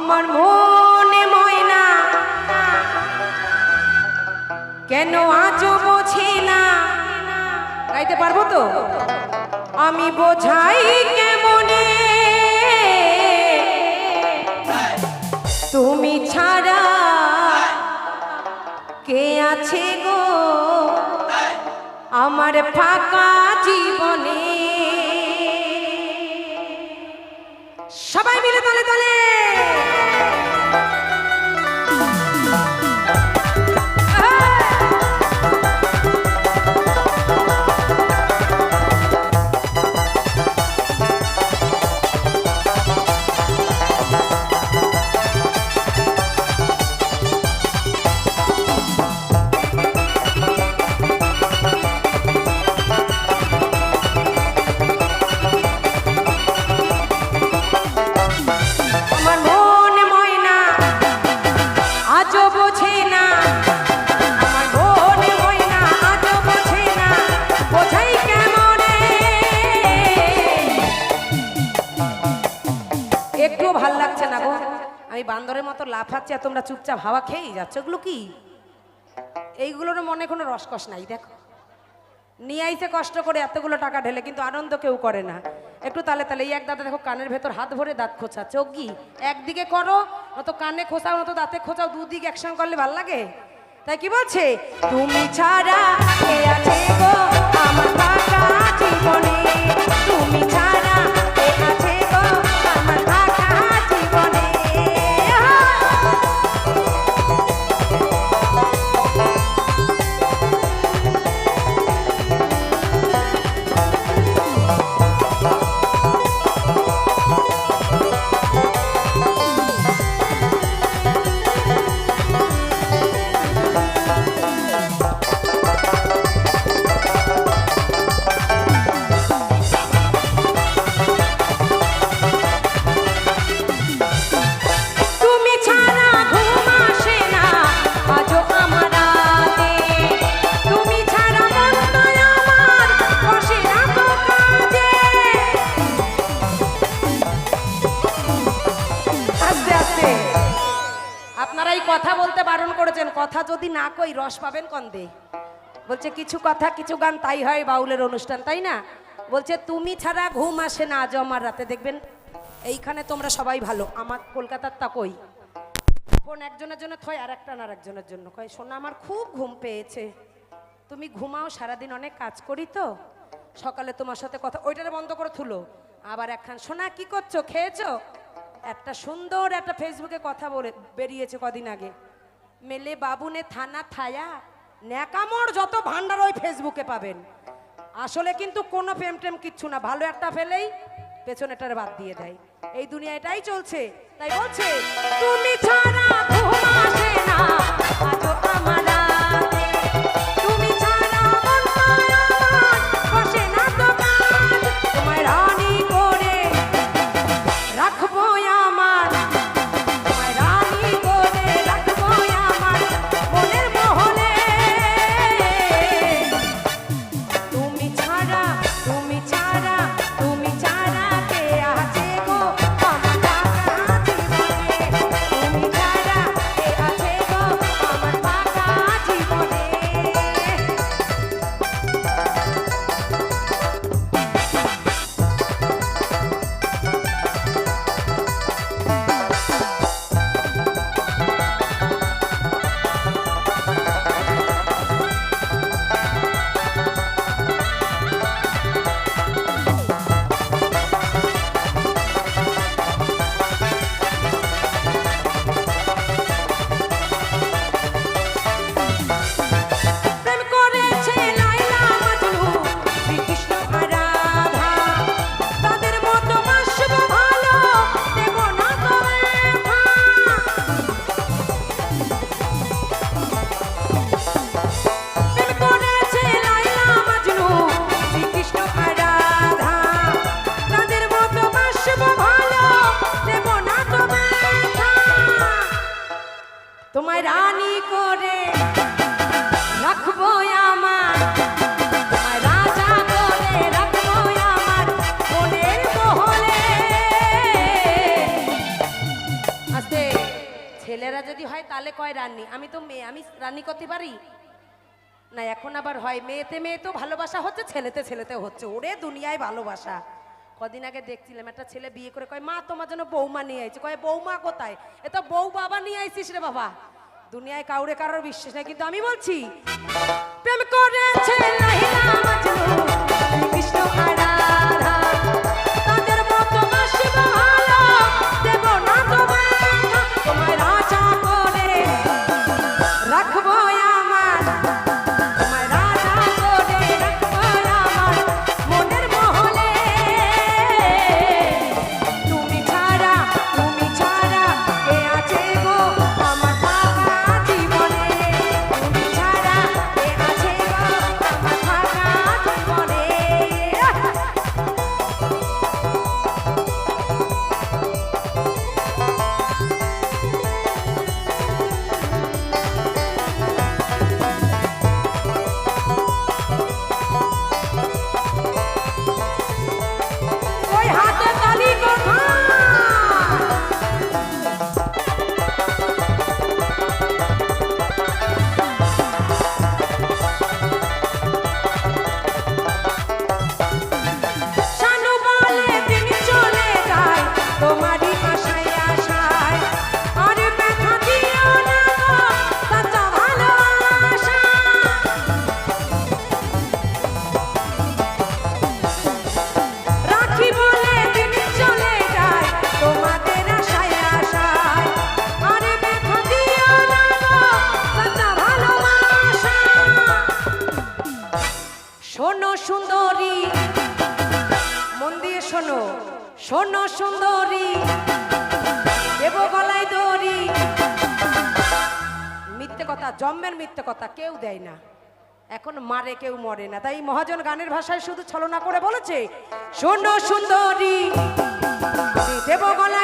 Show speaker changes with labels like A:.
A: আমার মনে ময়না। কেন আজও বোঝে না? গাইতে পারব তো? আমি বোঝাই কেমনে? তুমি ছাড়া কে আছে গো? আমার ফাঁকা জীবনে। একটুও ভালো লাগছে না গো। আমি বান্দরের মতো লাফাচ্ছি আর তোমরা চুপচাপ হাওয়া খেয়েই যাচ্ছ। এগুলো কি? এইগুলোর মনে কোনো রসকস নাই, দেখো। নিয়ে আইতে কষ্ট করে এতগুলো টাকা ঢেলে, কিন্তু আনন্দ কেউ করে না। একটু তালে তালে, এই এক দাদা দেখো কানের ভেতর হাত ভরে দাঁত খোঁচা চোখ একদিকে করো নতো কানে খোঁচাও নতো দাঁতে খোঁচাও, দুদিকে একসঙ্গে করলে ভালো লাগে? তাই কি বলছে? তুমি ছাড়া আছে গো? আমার জীবনে। তুমি ছাড়া আছে আস্তে আপনারা এই কথা বলতে বারণ করেছেন। কথা যদি না কই, রস পাবেন কন্দে। বলছে, কিছু কথা, কিছু গান, তাই হয় বাউলের অনুষ্ঠান, তাই না? বলছে, তুমি ছাড়া ঘুম আসে না আজ আমার রাতে। দেখবেন, এইখানে তোমরা সবাই ভালো। আমার কলকাতার তা কই? ফোন একজনের জন্য থয় আর একটা আর একজনের জন্য কয়? শোনা আমার খুব ঘুম পেয়েছে। তুমি ঘুমাও, সারাদিন অনেক কাজ করি তো। সকালে তোমার সাথে কথা, ওইটারে বন্ধ করে থুলো। আবার একখান, সোনা, কি করছ? খেয়েছো? একটা সুন্দর একটা ফেসবুকে কথা বলে, বেরিয়েছে কদিন আগে। মেলে বাবুনে থানা থায়া, ন্যাকামোর যত ভান্ডার ওই ফেসবুকে পাবেন। আসলে কিন্তু কোনো প্রেম টেম কিচ্ছু না, ভালো একটা ফেলেই পেছনেটার বাদ দিয়ে দেয়। এই দুনিয়া এটাই চলছে, তাই বলছে, তুমি ছাড়া যদি হয় তাহলে কয় রান্নি আমি তো মেয়ে, আমি রান্নি করতে পারি না, এখন আবার হয়। মেয়েতে মেয়ে তো ভালোবাসা হচ্ছে, ছেলেতে ছেলেতে হচ্ছে। ওরে দুনিয়ায় ভালোবাসা। কদিন আগে দেখছিলাম, একটা ছেলে বিয়ে করে কয়, মা, তোমার জন্য বৌমা নিয়ে আইছে। কয়, বৌমা কোথায়? এ তো বউ বাবা নিয়ে আইছিস রে বাবা। দুনিয়ায় কাউরে কারোর বিশ্বাস নেই। কিন্তু আমি বলছি, প্রেম করেছে শোনো শোনো সুন্দরী দেব গলায় দড়ি। মিথ্যে কথা জন্মের মিথ্যে কথা কেউ দেয় না। এখন মারে কেউ মরে না। তাই মহাজন গানের ভাষায় শুধু ছলনা করে বলেছে, শোনো সুন্দরী দেব গলায়